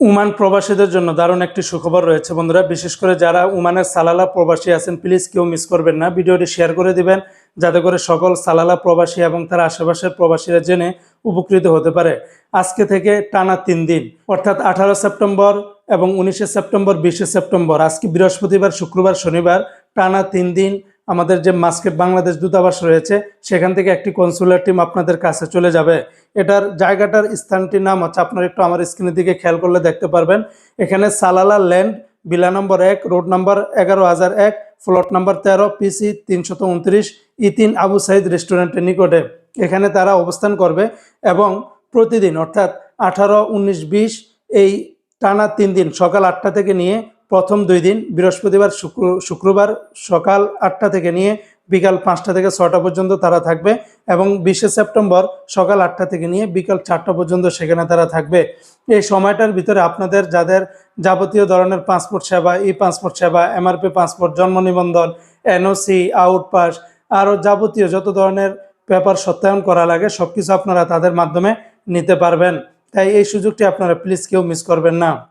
উমান প্রবাসীদের জন্য দারুণ একটি সুখবর রয়েছে, বন্ধুরা। বিশেষ করে যারা উমানের সালালা প্রবাসী আছেন, প্লিজ কেউ মিস করবেন না। ভিডিওটি শেয়ার করে দিবেন, যাতে করে সকল সালালা প্রবাসী এবং তার আশেপাশের প্রবাসীরা জেনে উপকৃত হতে পারে। আজকে থেকে টানা তিন দিন, অর্থাৎ আঠারো সেপ্টেম্বর এবং উনিশে সেপ্টেম্বর, বিশে সেপ্টেম্বর। আজকে বৃহস্পতিবার, শুক্রবার, শনিবার, টানা তিন দিন আমাদের যে মাস্কেট বাংলাদেশ দূতাবাস রয়েছে, সেখান থেকে একটি কনসুলার টিম আপনাদের কাছে চলে যাবে। এটার জায়গাটার স্থানটির নাম হচ্ছে, আপনারা একটু আমার স্ক্রিনের দিকে খেয়াল করলে দেখতে পারবেন। এখানে সালালা ল্যান্ড বিলা নম্বর এক রোড নাম্বার এগারো হাজার এক ফ্লট নাম্বার তেরো পিসি তিনশত উনত্রিশ, ইতিন আবু সাইদ রেস্টুরেন্টের নিকটে। এখানে তারা অবস্থান করবে এবং প্রতিদিন, অর্থাৎ আঠারো, উনিশ, বিশ, এই টানা তিন দিন, সকাল আটটা থেকে নিয়ে প্রথম দুই দিন, বৃহস্পতিবার, শুক্র, শুক্রবার সকাল আটটা থেকে নিয়ে বিকাল পাঁচটা থেকে ছটা পর্যন্ত তারা থাকবে এবং বিশে সেপ্টেম্বর সকাল আটটা থেকে নিয়ে বিকাল চারটা পর্যন্ত সেখানে তারা থাকবে। এই সময়টার ভিতরে আপনাদের যাদের যাবতীয় ধরনের পাসপোর্ট সেবা ই পাসপোর্ট সেবা এমআরপি পাসপোর্ট, জন্ম নিবন্ধন এনওসি আউটপাস আরও যাবতীয় যত ধরনের পেপার সত্যায়ন করা লাগে সব কিছু আপনারা তাদের মাধ্যমে নিতে পারবেন। তাই এই সুযোগটি আপনারা প্লিজ কেউ মিস করবেন না।